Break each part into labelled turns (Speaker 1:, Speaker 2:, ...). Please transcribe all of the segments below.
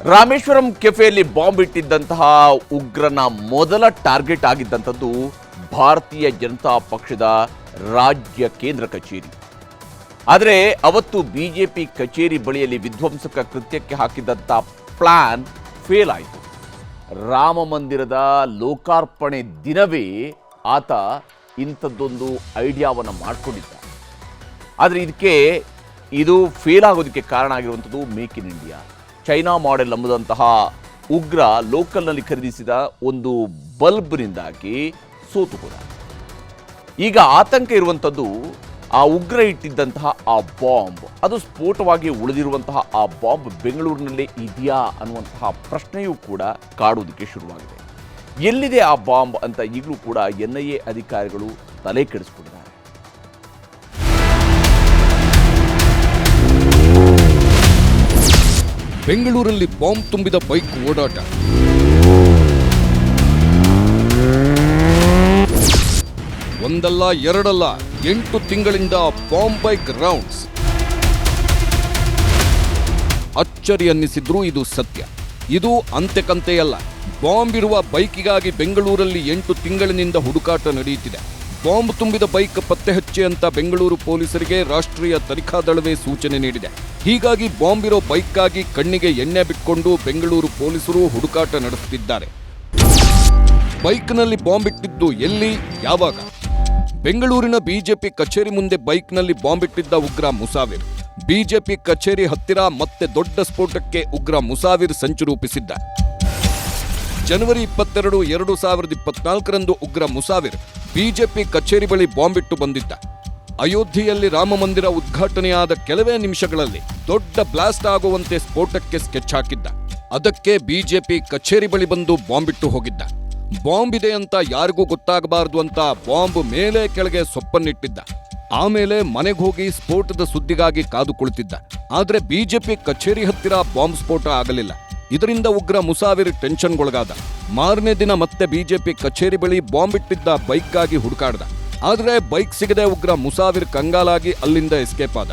Speaker 1: Rameswaram ಕೆಫೆಯಲ್ಲಿ bomb ಇಟ್ಟಿದ್ದಂತಹ ಉಗ್ರನ ಮೊದಲ target ಆಗಿದ್ದಂಥದ್ದು ಭಾರತೀಯ ಜನತಾ ಪಕ್ಷದ ರಾಜ್ಯ ಕೇಂದ್ರ ಕಚೇರಿ. ಆದರೆ ಅವತ್ತು ಬಿಜೆಪಿ ಕಚೇರಿ ಬಳಿಯಲ್ಲಿ ವಿಧ್ವಂಸಕ ಕೃತ್ಯಕ್ಕೆ ಹಾಕಿದ್ದಂಥ ಪ್ಲಾನ್ ಫೇಲ್ ಆಯಿತು. ರಾಮ ಮಂದಿರದ ಲೋಕಾರ್ಪಣೆ ದಿನವೇ ಆತ ಇಂಥದ್ದೊಂದು ಐಡಿಯಾವನ್ನು ಮಾಡಿಕೊಂಡಿದ್ದ. ಆದರೆ ಇದಕ್ಕೆ ಇದು ಫೇಲ್ ಆಗೋದಕ್ಕೆ ಕಾರಣ ಆಗಿರುವಂಥದ್ದು make in India. China model ಎಂಬುದಂತಹ ಉಗ್ರ ಲೋಕಲ್ನಲ್ಲಿ ಖರೀದಿಸಿದ ಒಂದು ಬಲ್ಬ್ನಿಂದಾಗಿ ಸೋತು ಕೂಡ. ಈಗ ಆತಂಕ ಇರುವಂಥದ್ದು ಆ ಉಗ್ರ ಇಟ್ಟಿದ್ದಂತಹ ಆ ಬಾಂಬ್. ಅದು ಸ್ಫೋಟವಾಗಿ ಉಳಿದಿರುವಂತಹ ಆ ಬಾಂಬ್ ಬೆಂಗಳೂರಿನಲ್ಲೇ ಇದೆಯಾ ಅನ್ನುವಂತಹ ಪ್ರಶ್ನೆಯೂ ಕೂಡ ಕಾಡುವುದಕ್ಕೆ ಶುರುವಾಗಿದೆ. ಎಲ್ಲಿದೆ ಆ ಬಾಂಬ್ ಅಂತ ಈಗಲೂ ಕೂಡ ಎನ್ ಐ ಎ ಅಧಿಕಾರಿಗಳು ತಲೆ ಕೆಡಿಸ್ಕೊಂಡಿದ್ದಾರೆ.
Speaker 2: ಬೆಂಗಳೂರಲ್ಲಿ ಬಾಂಬ್ ತುಂಬಿದ ಬೈಕ್ ಓಡಾಟ. ಒಂದಲ್ಲ ಎರಡಲ್ಲ ಎಂಟು ತಿಂಗಳಿಂದ ಬಾಂಬ್ ಬೈಕ್ ರೌಂಡ್ಸ್. ಅಚ್ಚರಿ ಅನ್ನಿಸಿದ್ರು ಇದು ಸತ್ಯ. ಇದು ಅಂತೆಕಂತೆಯಲ್ಲ ಬಾಂಬ್ ಇರುವ ಬೈಕಿಗಾಗಿ ಬೆಂಗಳೂರಲ್ಲಿ ಎಂಟು ತಿಂಗಳಿನಿಂದ ಹುಡುಕಾಟ ನಡೆಯುತ್ತಿದೆ. ಬಾಂಬ್ ತುಂಬಿದ ಬೈಕ್ ಪತ್ತೆ ಹಚ್ಚಿ ಅಂತ ಬೆಂಗಳೂರು ಪೊಲೀಸರಿಗೆ ರಾಷ್ಟ್ರೀಯ ತನಿಖಾ ದಳವೇ ಸೂಚನೆ ನೀಡಿದೆ. ಹೀಗಾಗಿ ಬಾಂಬ್ ಇರೋ ಬೈಕ್ಗಾಗಿ ಕಣ್ಣಿಗೆ ಎಣ್ಣೆ ಬಿಟ್ಕೊಂಡು ಬೆಂಗಳೂರು ಪೊಲೀಸರು ಹುಡುಕಾಟ ನಡೆಸುತ್ತಿದ್ದಾರೆ. ಬೈಕ್ನಲ್ಲಿ ಬಾಂಬ್ ಇಟ್ಟಿದ್ದು ಎಲ್ಲಿ, ಯಾವಾಗ? ಬೆಂಗಳೂರಿನ ಬಿಜೆಪಿ ಕಚೇರಿ ಮುಂದೆ ಬೈಕ್ನಲ್ಲಿ ಬಾಂಬ್ ಇಟ್ಟಿದ್ದ ಉಗ್ರ ಮುಸಾವಿರ್. ಬಿಜೆಪಿ ಕಚೇರಿ ಹತ್ತಿರ ಮತ್ತೆ ದೊಡ್ಡ ಸ್ಫೋಟಕ್ಕೆ ಉಗ್ರ ಮುಸಾವಿರ್ ಸಂಚು ರೂಪಿಸಿದ್ದ. ಜನವರಿ ಇಪ್ಪತ್ತೆರಡು, ಎರಡು ಸಾವಿರದ ಇಪ್ಪತ್ನಾಲ್ಕರಂದು ಉಗ್ರ ಮುಸಾವಿರ್ ಬಿಜೆಪಿ ಕಚೇರಿ ಬಳಿ ಬಾಂಬ್ ಇಟ್ಟು ಬಂದಿದ್ದ. ಅಯೋಧ್ಯೆಯಲ್ಲಿ ರಾಮಮಂದಿರ ಉದ್ಘಾಟನೆಯಾದ ಕೆಲವೇ ನಿಮಿಷಗಳಲ್ಲಿ ದೊಡ್ಡ ಬ್ಲಾಸ್ಟ್ ಆಗುವಂತೆ ಸ್ಫೋಟಕ್ಕೆ ಸ್ಕೆಚ್ ಹಾಕಿದ್ದ. ಅದಕ್ಕೆ ಬಿಜೆಪಿ ಕಚೇರಿ ಬಳಿ ಬಂದು ಬಾಂಬ್ ಇಟ್ಟು ಹೋಗಿದ್ದ. ಬಾಂಬ್ ಇದೆ ಅಂತ ಯಾರಿಗೂ ಗೊತ್ತಾಗಬಾರದು ಅಂತ ಬಾಂಬ್ ಮೇಲೆ ಕೆಳಗೆ ಸೊಪ್ಪನ್ನಿಟ್ಟಿದ್ದ. ಆಮೇಲೆ ಮನೆಗೆ ಹೋಗಿ ಸ್ಫೋಟದ ಸುದ್ದಿಗಾಗಿ ಕಾದು ಕುಳಿತಿದ್ದ. ಆದ್ರೆ ಬಿಜೆಪಿ ಕಚೇರಿ ಹತ್ತಿರ ಬಾಂಬ್ ಸ್ಫೋಟ ಆಗಲಿಲ್ಲ. ಇದರಿಂದ ಉಗ್ರ ಮುಸಾವಿರ್ ಟೆನ್ಷನ್ಗೊಳಗಾದ. ಮಾರನೇ ದಿನ ಮತ್ತೆ ಬಿಜೆಪಿ ಕಚೇರಿ ಬಳಿ ಬಾಂಬ್ ಇಟ್ಟಿದ್ದ ಬೈಕ್ಗಾಗಿ ಹುಡುಕಾಡ್ದ. ಆದ್ರೆ ಬೈಕ್ ಸಿಗದೆ ಉಗ್ರ ಮುಸಾವಿರ್ ಕಂಗಾಲಾಗಿ ಅಲ್ಲಿಂದ ಎಸ್ಕೇಪ್ ಆದ.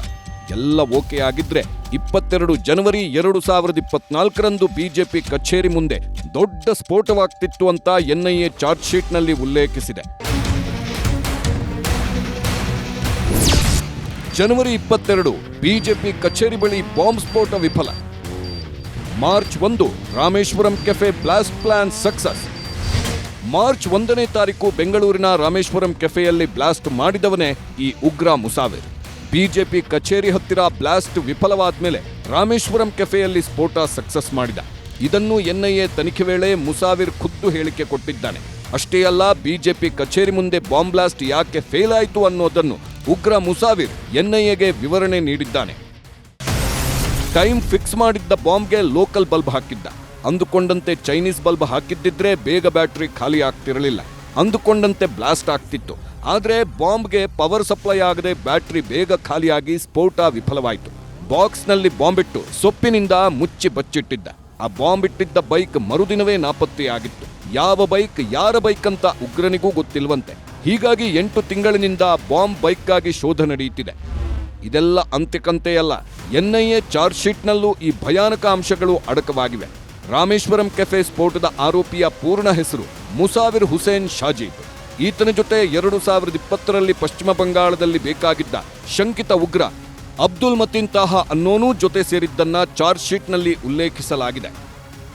Speaker 2: ಎಲ್ಲ ಓಕೆ ಆಗಿದ್ರೆ ಇಪ್ಪತ್ತೆರಡು ಜನವರಿ ಎರಡು ಸಾವಿರದ ಇಪ್ಪತ್ನಾಲ್ಕರಂದು ಬಿಜೆಪಿ ಕಚೇರಿ ಮುಂದೆ ದೊಡ್ಡ ಸ್ಫೋಟವಾಗ್ತಿತ್ತು ಅಂತ ಎನ್ಐಎ ಚಾರ್ಜ್ ಶೀಟ್ನಲ್ಲಿ ಉಲ್ಲೇಖಿಸಿದೆ. ಜನವರಿ ಇಪ್ಪತ್ತೆರಡು ಬಿಜೆಪಿ ಕಚೇರಿ ಬಳಿ ಬಾಂಬ್ ಸ್ಫೋಟ ವಿಫಲ. ಮಾರ್ಚ್ ಒಂದು Rameshwaram cafe blast plan success March ಒಂದನೇ ತಾರೀಕು ಬೆಂಗಳೂರಿನ ರಾಮೇಶ್ವರಂ ಕೆಫೆಯಲ್ಲಿ ಬ್ಲಾಸ್ಟ್ ಮಾಡಿದವನೇ ಈ ಉಗ್ರ ಮುಸಾವಿರ್. ಬಿಜೆಪಿ ಕಚೇರಿ ಹತ್ತಿರ ಬ್ಲಾಸ್ಟ್ ವಿಫಲವಾದ ಮೇಲೆ ರಾಮೇಶ್ವರಂ ಕೆಫೆಯಲ್ಲಿ ಸ್ಫೋಟ ಸಕ್ಸಸ್ ಮಾಡಿದ. ಇದನ್ನು ಎನ್ಐಎ ತನಿಖೆ ವೇಳೆ ಮುಸಾವಿರ್ ಖುದ್ದು ಹೇಳಿಕೆ ಕೊಟ್ಟಿದ್ದಾನೆ. ಅಷ್ಟೇ ಅಲ್ಲ, ಬಿಜೆಪಿ ಕಚೇರಿ ಮುಂದೆ ಬಾಂಬ್ ಬ್ಲಾಸ್ಟ್ ಯಾಕೆ ಫೇಲ್ ಆಯಿತು ಅನ್ನೋದನ್ನು ಉಗ್ರ ಮುಸಾವಿರ್ ಎನ್ಐಎಗೆ ವಿವರಣೆ ನೀಡಿದ್ದಾನೆ. ಟೈಮ್ ಫಿಕ್ಸ್ ಮಾಡಿದ್ದ ಬಾಂಬ್ಗೆ ಲೋಕಲ್ ಬಲ್ಬ್ ಹಾಕಿದ್ದ. ಅಂದುಕೊಂಡಂತೆ ಚೈನೀಸ್ ಬಲ್ಬ್ ಹಾಕಿದ್ದಿದ್ರೆ ಬೇಗ ಬ್ಯಾಟ್ರಿ ಖಾಲಿ ಆಗ್ತಿರಲಿಲ್ಲ. ಅಂದುಕೊಂಡಂತೆ ಬ್ಲಾಸ್ಟ್ ಆಗ್ತಿತ್ತು. ಆದರೆ ಬಾಂಬ್ಗೆ ಪವರ್ ಸಪ್ಲೈ ಆಗದೆ ಬ್ಯಾಟ್ರಿ ಬೇಗ ಖಾಲಿಯಾಗಿ ಸ್ಫೋಟ ವಿಫಲವಾಯಿತು. ಬಾಕ್ಸ್ನಲ್ಲಿ ಬಾಂಬ್ ಇಟ್ಟು ಸೊಪ್ಪಿನಿಂದ ಮುಚ್ಚಿ ಬಚ್ಚಿಟ್ಟಿದ್ದ. ಆ ಬಾಂಬ್ ಇಟ್ಟಿದ್ದ ಬೈಕ್ ಮರುದಿನವೇ ನಾಪತ್ತೆಯಾಗಿತ್ತು. ಯಾವ ಬೈಕ್, ಯಾರ ಬೈಕ್ ಅಂತ ಉಗ್ರನಿಗೂ ಗೊತ್ತಿಲ್ವಂತೆ. ಹೀಗಾಗಿ ಎಂಟು ತಿಂಗಳಿನಿಂದ ಬಾಂಬ್ ಬೈಕ್ಗಾಗಿ ಶೋಧ ನಡೆಯುತ್ತಿದೆ. ಇದೆಲ್ಲ ಅಂತ್ಯಕಂತೆಯಲ್ಲ. ಎನ್ಐಎ ಚಾರ್ಜ್ ಶೀಟ್ನಲ್ಲೂ ಈ ಭಯಾನಕ ಅಂಶಗಳು ಅಡಕವಾಗಿವೆ. ರಾಮೇಶ್ವರಂ ಕೆಫೆ ಸ್ಫೋಟದ ಆರೋಪಿಯ ಪೂರ್ಣ ಹೆಸರು ಮುಸಾವಿರ್ ಹುಸೇನ್ ಶಾಜೀದ್. ಈತನ ಜೊತೆ ಎರಡು ಸಾವಿರದ ಇಪ್ಪತ್ತರಲ್ಲಿ ಪಶ್ಚಿಮ ಬಂಗಾಳದಲ್ಲಿ ಬೇಕಾಗಿದ್ದ ಶಂಕಿತ ಉಗ್ರ ಅಬ್ದುಲ್ ಮತೀನ್ ತಾಹ ಅನ್ನೋನೂ ಜೊತೆ ಸೇರಿದ್ದನ್ನ ಚಾರ್ಜ್ ಶೀಟ್ನಲ್ಲಿ ಉಲ್ಲೇಖಿಸಲಾಗಿದೆ.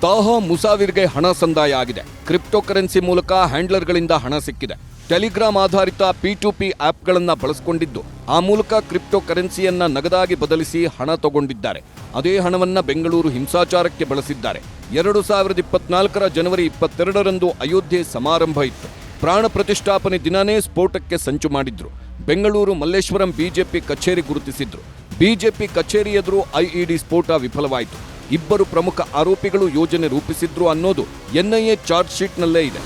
Speaker 2: ತಾಹ ಮುಸಾವಿರ್ಗೆ ಹಣ ಸಂದಾಯ ಆಗಿದೆ. ಕ್ರಿಪ್ಟೋ ಕರೆನ್ಸಿ ಮೂಲಕ ಹ್ಯಾಂಡ್ಲರ್ಗಳಿಂದ ಹಣ ಸಿಕ್ಕಿದೆ. ಟೆಲಿಗ್ರಾಮ್ ಆಧಾರಿತ ಪಿ ಟು ಪಿ ಆ್ಯಪ್ಗಳನ್ನು ಬಳಸಿಕೊಂಡಿದ್ದು, ಆ ಮೂಲಕ ಕ್ರಿಪ್ಟೋ ಕರೆನ್ಸಿಯನ್ನ ನಗದಾಗಿ ಬದಲಿಸಿ ಹಣ ತಗೊಂಡಿದ್ದಾರೆ. ಅದೇ ಹಣವನ್ನ ಬೆಂಗಳೂರು ಹಿಂಸಾಚಾರಕ್ಕೆ ಬಳಸಿದ್ದಾರೆ. ಎರಡು ಸಾವಿರದ ಇಪ್ಪತ್ನಾಲ್ಕರ ಜನವರಿ ಇಪ್ಪತ್ತೆರಡರಂದು ಅಯೋಧ್ಯೆ ಸಮಾರಂಭ ಇತ್ತು. ಪ್ರಾಣ ಪ್ರತಿಷ್ಠಾಪನೆ ದಿನನೇ ಸ್ಫೋಟಕ್ಕೆ ಸಂಚು ಮಾಡಿದ್ರು. ಬೆಂಗಳೂರು ಮಲ್ಲೇಶ್ವರಂ ಬಿಜೆಪಿ ಕಚೇರಿ ಗುರುತಿಸಿದ್ರು. ಬಿಜೆಪಿ ಕಚೇರಿ ಎದುರು ಐಇಡಿ ಸ್ಫೋಟ ವಿಫಲವಾಯಿತು. ಇಬ್ಬರು ಪ್ರಮುಖ ಆರೋಪಿಗಳು ಯೋಜನೆ ರೂಪಿಸಿದ್ರು ಅನ್ನೋದು ಎನ್ಐಎ ಚಾರ್ಜ್ ಶೀಟ್ನಲ್ಲೇ ಇದೆ.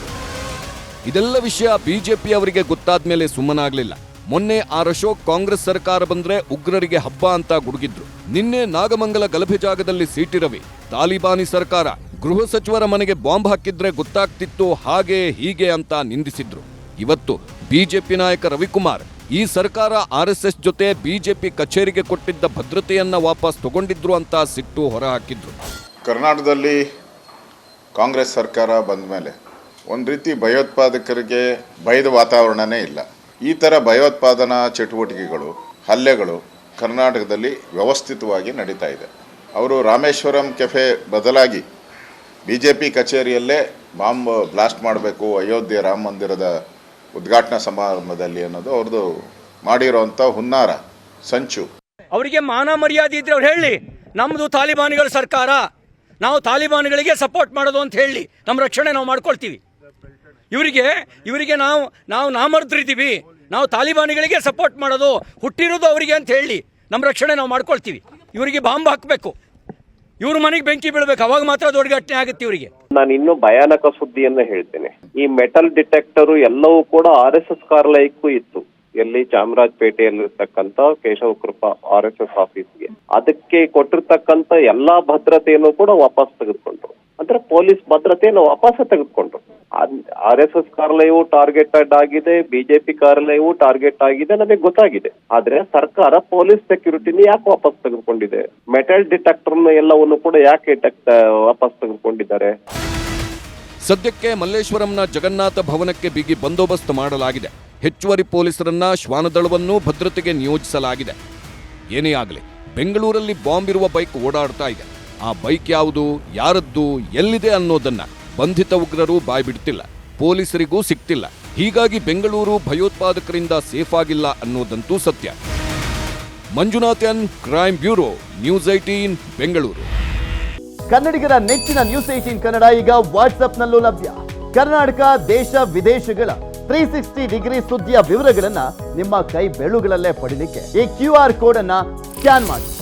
Speaker 2: ಇದೆಲ್ಲ ವಿಷಯ ಬಿಜೆಪಿ ಅವರಿಗೆ ಗೊತ್ತಾದ ಮೇಲೆ ಸುಮ್ಮನಾಗಲಿಲ್ಲ. ಮೊನ್ನೆ ಆರ್ ಅಶೋಕ್ ಕಾಂಗ್ರೆಸ್ ಸರ್ಕಾರ ಬಂದ್ರೆ ಉಗ್ರರಿಗೆ ಹಬ್ಬ ಅಂತ ಗುಡುಗಿದ್ರು. ನಿನ್ನೆ ನಾಗಮಂಗಲ ಗಲಭೆ ಜಾಗದಲ್ಲಿ ಸಿಟಿ ರವಿ, ತಾಲಿಬಾನಿ ಸರ್ಕಾರ, ಗೃಹ ಸಚಿವರ ಮನೆಗೆ ಬಾಂಬ್ ಹಾಕಿದ್ರೆ ಗೊತ್ತಾಗ್ತಿತ್ತು ಹಾಗೆ ಹೀಗೆ ಅಂತ ನಿಂದಿಸಿದ್ರು. ಇವತ್ತು ಬಿಜೆಪಿ ನಾಯಕ ರವಿಕುಮಾರ್ ಈ ಸರ್ಕಾರ ಆರ್ಎಸ್ಎಸ್ ಜೊತೆ ಬಿಜೆಪಿ ಕಚೇರಿಗೆ ಕೊಟ್ಟಿದ್ದ ಭದ್ರತೆಯನ್ನ ವಾಪಸ್ ತಗೊಂಡಿದ್ರು ಅಂತ ಸಿಟ್ಟು ಹೊರಹಾಕಿದ್ರು.
Speaker 3: ಕರ್ನಾಟಕದಲ್ಲಿ ಕಾಂಗ್ರೆಸ್ ಸರ್ಕಾರ ಬಂದ ಮೇಲೆ ಒಂದು ರೀತಿ ಭಯೋತ್ಪಾದಕರಿಗೆ ಭಯದ ವಾತಾವರಣನೇ ಇಲ್ಲ. ಈ ಥರ ಭಯೋತ್ಪಾದನಾ ಚಟುವಟಿಕೆಗಳು, ಹಲ್ಲೆಗಳು ಕರ್ನಾಟಕದಲ್ಲಿ ವ್ಯವಸ್ಥಿತವಾಗಿ ನಡೀತಾ ಇದೆ. ಅವರು ರಾಮೇಶ್ವರಂ ಕೆಫೆ ಬದಲಾಗಿ ಬಿ ಜೆ ಪಿ ಕಚೇರಿಯಲ್ಲೇ ಬಾಂಬ್ ಬ್ಲಾಸ್ಟ್ ಮಾಡಬೇಕು, ಅಯೋಧ್ಯೆ ರಾಮ ಮಂದಿರದ ಉದ್ಘಾಟನಾ ಸಮಾರಂಭದಲ್ಲಿ ಅನ್ನೋದು ಅವ್ರದ್ದು ಮಾಡಿರೋಂಥ ಹುನ್ನಾರ, ಸಂಚು.
Speaker 4: ಅವರಿಗೆ ಮಾನ ಮರ್ಯಾದೆ ಇದ್ರೆ ಅವ್ರು ಹೇಳಿ ನಮ್ಮದು ತಾಲಿಬಾನಿಗಳ ಸರ್ಕಾರ, ನಾವು ತಾಲಿಬಾನ್ಗಳಿಗೆ ಸಪೋರ್ಟ್ ಮಾಡೋದು ಅಂತ ಹೇಳಿ ನಮ್ಮ ರಕ್ಷಣೆ ನಾವು ಮಾಡ್ಕೊಳ್ತೀವಿ. ಇವರಿಗೆ ಇವರಿಗೆ ನಾವು ನಾವು ನಾಮರ್ದ್ರಿದ್ದೀವಿ. ನಾವು ತಾಲಿಬಾನಿಗಳಿಗೆ ಸಪೋರ್ಟ್ ಮಾಡೋದು, ಹುಟ್ಟಿರೋದು ಅವರಿಗೆ ಅಂತ ಹೇಳಿ ನಮ್ಮ ರಕ್ಷಣೆ ನಾವು ಮಾಡ್ಕೊಳ್ತೀವಿ. ಇವರಿಗೆ ಬಾಂಬ್ ಹಾಕಬೇಕು. ಇವ್ರ ಮನೆಗೆ ಬೆಂಕಿ ಬೀಳ್ಬೇಕು. ಅವಾಗ ಮಾತ್ರ ದೊಡ್ಡ ಆಗುತ್ತೆ ಇವರಿಗೆ.
Speaker 5: ನಾನು ಇನ್ನೂ ಭಯಾನಕ ಸುದ್ದಿಯನ್ನ ಹೇಳ್ತೇನೆ. ಈ ಮೆಟಲ್ ಡಿಟೆಕ್ಟರ್ ಎಲ್ಲವೂ ಕೂಡ ಆರ್ ಎಸ್ ಎಸ್ ಕಾರ್ಲಯಕ್ಕೂ ಇತ್ತು. ಎಲ್ಲಿ ಚಾಮರಾಜಪೇಟೆಯಲ್ಲಿರ್ತಕ್ಕಂಥ Keshava Krupa R S S ಆಫೀಸ್ಗೆ. ಅದಕ್ಕೆ ಕೊಟ್ಟಿರ್ತಕ್ಕಂಥ ಎಲ್ಲಾ ಭದ್ರತೆಯನ್ನು ಕೂಡ ವಾಪಸ್ ತೆಗೆದುಕೊಂಡ್ರು. ಅಂದ್ರೆ ಪೊಲೀಸ್ ಭದ್ರತೆಯನ್ನು ವಾಪಸ್ ತೆಗೆದುಕೊಂಡ್ರು. ಆರ್ ಎಸ್ ಎಸ್ ಕಾರ್ಯಾಲಯವು ಟಾರ್ಗೆಟೆಡ್ ಆಗಿದೆ, ಬಿಜೆಪಿ ಕಾರ್ಯಾಲಯವು ಟಾರ್ಗೆಟ್ ಆಗಿದೆ ನಮಗೆ ಗೊತ್ತಾಗಿದೆ. ಆದ್ರೆ ಸರ್ಕಾರ ಪೊಲೀಸ್ ಸೆಕ್ಯೂರಿಟಿನ ಯಾಕೆ ವಾಪಸ್ ತೆಗೆದುಕೊಂಡಿದೆ? ಮೆಟಲ್ ಡಿಟೆಕ್ಟರ್ ಎಲ್ಲವನ್ನು ಕೂಡ ಯಾಕೆ ವಾಪಸ್ ತೆಗೆದುಕೊಂಡಿದ್ದಾರೆ?
Speaker 2: ಸದ್ಯಕ್ಕೆ ಮಲ್ಲೇಶ್ವರಂನ ಜಗನ್ನಾಥ ಭವನಕ್ಕೆ ಬಿಗಿ ಬಂದೋಬಸ್ತ್ ಮಾಡಲಾಗಿದೆ. ಹೆಚ್ಚುವರಿ ಪೊಲೀಸರನ್ನ ಶ್ವಾನದಳವನ್ನು ಭದ್ರತೆಗೆ ನಿಯೋಜಿಸಲಾಗಿದೆ. ಏನೇ ಆಗಲಿ, ಬೆಂಗಳೂರಲ್ಲಿ ಬಾಂಬ್ ಇರುವ ಬೈಕ್ ಓಡಾಡ್ತಾ ಇದೆ. ಆ ಬೈಕ್ ಯಾವುದು, ಯಾರದ್ದು, ಎಲ್ಲಿದೆ ಅನ್ನೋದನ್ನ ಬಂಧಿತ ಉಗ್ರರು ಬಾಯ್ಬಿಡ್ತಿಲ್ಲ. ಪೊಲೀಸರಿಗೂ ಸಿಗ್ತಿಲ್ಲ ಹೀಗಾಗಿ ಬೆಂಗಳೂರು ಭಯೋತ್ಪಾದಕರಿಂದ ಸೇಫ್ ಆಗಿಲ್ಲ ಅನ್ನೋದಂತೂ ಸತ್ಯ. Manjunathan crime bureau, news eighteen Bengaluru.
Speaker 6: ಕನ್ನಡಿಗರ ನೆಚ್ಚಿನ ನ್ಯೂಸ್ ಏಟೀನ್ ಕನ್ನಡ ಈಗ ವಾಟ್ಸ್ಆಪ್ನಲ್ಲೂ ಲಭ್ಯ. ಕರ್ನಾಟಕ, ದೇಶ, ವಿದೇಶಗಳ ತ್ರೀ ಸಿಕ್ಸ್ಟಿ ಡಿಗ್ರಿ ಸುದ್ದಿಯ ವಿವರಗಳನ್ನ ನಿಮ್ಮ ಕೈ ಬೆಳುಗಳಲ್ಲೇ ಪಡೀಲಿಕ್ಕೆ ಈ ಕ್ಯೂ ಆರ್ ಕೋಡ್ ಅನ್ನ ಸ್ಕ್ಯಾನ್ ಮಾಡಿ.